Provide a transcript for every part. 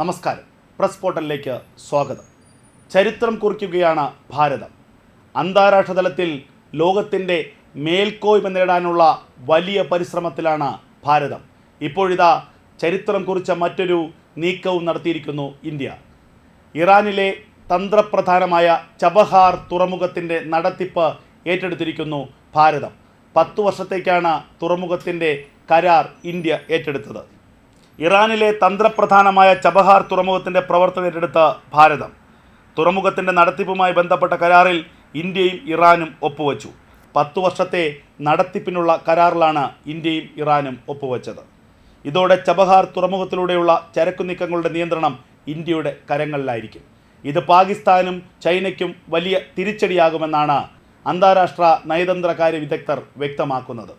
നമസ്കാരം. പ്രസ് പോർട്ടലിലേക്ക് സ്വാഗതം. ചരിത്രം കുറിക്കുകയാണ് ഭാരതം. അന്താരാഷ്ട്ര തലത്തിൽ ലോകത്തിന്റെ മേൽക്കോയ്മ നേടാനുള്ള വലിയ പരിശ്രമത്തിലാണ് ഭാരതം. ഇപ്പോഴിതാ ചരിത്രം കുറിച്ച മറ്റൊരു നീക്കവും നടത്തിയിരിക്കുന്നു ഇന്ത്യ. ഇറാനിലെ തന്ത്രപ്രധാനമായ ചബഹാർ തുറമുഖത്തിന്റെ നടത്തിപ്പ് ഏറ്റെടുത്തിരിക്കുന്നു ഭാരതം. പത്തു വർഷത്തേക്കാണ് തുറമുഖത്തിന്റെ കരാർ ഇന്ത്യ ഏറ്റെടുത്തത്. ഇറാനിലെ തന്ത്രപ്രധാനമായ ചബഹാർ തുറമുഖത്തിന്റെ പ്രവർത്തനം ഏറ്റെടുത്ത ഭാരതം. തുറമുഖത്തിന്റെ നടത്തിപ്പുമായി ബന്ധപ്പെട്ട കരാറിൽ ഇന്ത്യയും ഇറാനും ഒപ്പുവച്ചു. പത്തു വർഷത്തെ നടത്തിപ്പിനുള്ള കരാറിലാണ് ഇന്ത്യയും ഇറാനും ഒപ്പുവച്ചത്. ഇതോടെ ചബഹാർ തുറമുഖത്തിലൂടെയുള്ള ചരക്കു നീക്കങ്ങളുടെ നിയന്ത്രണം ഇന്ത്യയുടെ കരങ്ങളിലായിരിക്കും. ഇത് പാകിസ്ഥാനും ചൈനയ്ക്കും വലിയ തിരിച്ചടിയാകുമെന്നാണ് അന്താരാഷ്ട്ര നയതന്ത്രകാര്യ വിദഗ്ധർ വ്യക്തമാക്കുന്നത്.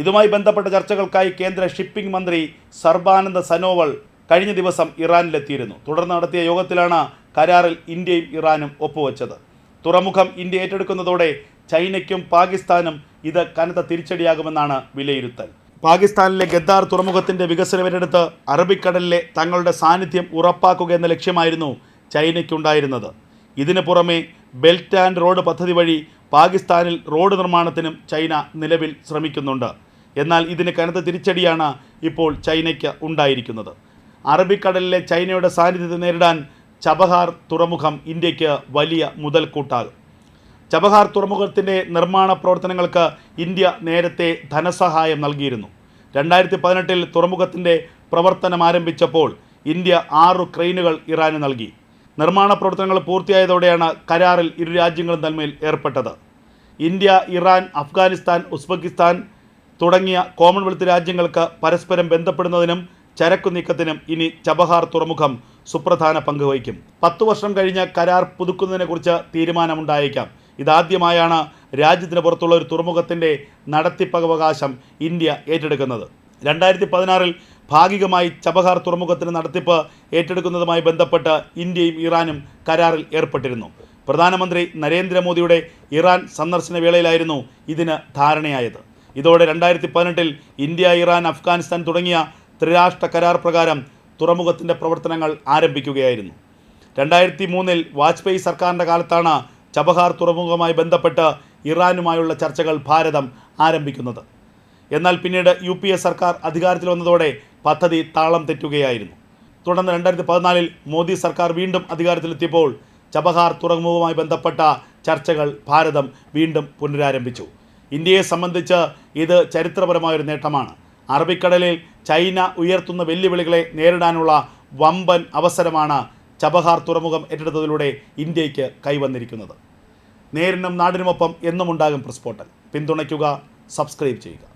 ഇതുമായി ബന്ധപ്പെട്ട ചർച്ചകൾക്കായി കേന്ദ്ര ഷിപ്പിംഗ് മന്ത്രി സർബാനന്ദ സനോവൾ കഴിഞ്ഞ ദിവസം ഇറാനിലെത്തിയിരുന്നു. തുടർന്ന് നടത്തിയ യോഗത്തിലാണ് കരാറിൽ ഇന്ത്യയും ഇറാനും ഒപ്പുവെച്ചത്. തുറമുഖം ഇന്ത്യ ഏറ്റെടുക്കുന്നതോടെ ചൈനയ്ക്കും പാകിസ്ഥാനും ഇത് കനത്ത തിരിച്ചടിയാകുമെന്നാണ് വിലയിരുത്തൽ. പാകിസ്ഥാനിലെ ഗദ്ദാർ തുറമുഖത്തിന്റെ വികസനം ഏറ്റെടുത്ത് അറബിക്കടലിലെ തങ്ങളുടെ സാന്നിധ്യം ഉറപ്പാക്കുക എന്ന ലക്ഷ്യമായിരുന്നു ചൈനയ്ക്കുണ്ടായിരുന്നത്. ഇതിനു പുറമെ ബെൽറ്റ് ആൻഡ് റോഡ് പദ്ധതി വഴി പാകിസ്ഥാനിൽ റോഡ് നിർമ്മാണത്തിനും ചൈന നിലവിൽ ശ്രമിക്കുന്നുണ്ട്. എന്നാൽ ഇതിന് കനത്ത തിരിച്ചടിയാണ് ഇപ്പോൾ ചൈനയ്ക്ക് ഉണ്ടായിരിക്കുന്നത്. അറബിക്കടലിലെ ചൈനയുടെ സാന്നിധ്യത്തെ നേരിടാൻ ചബഹാർ തുറമുഖം ഇന്ത്യയ്ക്ക് വലിയ മുതൽക്കൂട്ടാകും ചബഹാർ തുറമുഖത്തിന്റെ നിർമ്മാണ പ്രവർത്തനങ്ങൾക്ക് ഇന്ത്യ നേരത്തെ ധനസഹായം നൽകിയിരുന്നു. രണ്ടായിരത്തി പതിനെട്ടിൽ തുറമുഖത്തിന്റെ പ്രവർത്തനം ആരംഭിച്ചപ്പോൾ ഇന്ത്യ ആറു ക്രെയിനുകൾ ഇറാന് നൽകി. നിർമ്മാണ പ്രവർത്തനങ്ങൾ പൂർത്തിയായതോടെയാണ് കരാറിൽ ഇരു രാജ്യങ്ങളും തമ്മിൽ ഏർപ്പെട്ടത്. ഇന്ത്യ ഇറാൻ അഫ്ഗാനിസ്ഥാൻ ഉസ്ബെക്കിസ്ഥാൻ തുടങ്ങിയ കോമൺവെൽത്ത് രാജ്യങ്ങൾക്ക് പരസ്പരം ബന്ധപ്പെടുന്നതിനും ചരക്കു നീക്കത്തിനും ഇനി ചബഹാർ തുറമുഖം സുപ്രധാന പങ്ക് വഹിക്കും. പത്തു വർഷം കഴിഞ്ഞ കരാർ പുതുക്കുന്നതിനെക്കുറിച്ച് തീരുമാനമുണ്ടായേക്കാം. ഇതാദ്യമായാണ് രാജ്യത്തിന് പുറത്തുള്ള ഒരു തുറമുഖത്തിന്റെ നടത്തിപ്പകവകാശം ഇന്ത്യ ഏറ്റെടുക്കുന്നത്. രണ്ടായിരത്തി പതിനാറിൽ ഭാഗികമായി ചബഹാർ തുറമുഖത്തിന് നടത്തിപ്പ് ഏറ്റെടുക്കുന്നതുമായി ബന്ധപ്പെട്ട് ഇന്ത്യയും ഇറാനും കരാറിൽ ഏർപ്പെട്ടിരുന്നു. പ്രധാനമന്ത്രി നരേന്ദ്രമോദിയുടെ ഇറാൻ സന്ദർശന വേളയിലായിരുന്നു ഇതിന് ധാരണയായത്. ഇതോടെ രണ്ടായിരത്തി പതിനെട്ടിൽ ഇന്ത്യ ഇറാൻ അഫ്ഗാനിസ്ഥാൻ തുടങ്ങിയ ത്രിരാഷ്ട്ര കരാർ പ്രകാരം തുറമുഖത്തിന്റെ പ്രവർത്തനങ്ങൾ ആരംഭിക്കുകയായിരുന്നു. രണ്ടായിരത്തി മൂന്നിൽ വാജ്പേയി സർക്കാരിന്റെ കാലത്താണ് ചബഹാർ തുറമുഖവുമായി ബന്ധപ്പെട്ട് ഇറാനുമായുള്ള ചർച്ചകൾ ഭാരതം ആരംഭിക്കുന്നത്. എന്നാൽ പിന്നീട് യു പി എ സർക്കാർ അധികാരത്തിൽ വന്നതോടെ പദ്ധതി താളം തെറ്റുകയായിരുന്നു. തുടർന്ന് രണ്ടായിരത്തി പതിനാലിൽ മോദി സർക്കാർ വീണ്ടും അധികാരത്തിലെത്തിയപ്പോൾ ചബഹാർ തുറമുഖവുമായി ബന്ധപ്പെട്ട ചർച്ചകൾ ഭാരതം വീണ്ടും പുനരാരംഭിച്ചു. ഇന്ത്യയെ സംബന്ധിച്ച് ഇത് ചരിത്രപരമായൊരു നേട്ടമാണ്. അറബിക്കടലിൽ ചൈന ഉയർത്തുന്ന വെല്ലുവിളികളെ നേരിടാനുള്ള വമ്പൻ അവസരമാണ് ചബഹാർ തുറമുഖം ഏറ്റെടുത്തതിലൂടെ ഇന്ത്യയ്ക്ക് കൈവന്നിരിക്കുന്നത്. നേരിനും നാടിനുമൊപ്പം എന്നുമുണ്ടാകും പ്രസ്പോട്ടൽ പ്രസ് പിന്തുണയ്ക്കുക സബ്സ്ക്രൈബ് ചെയ്യുക.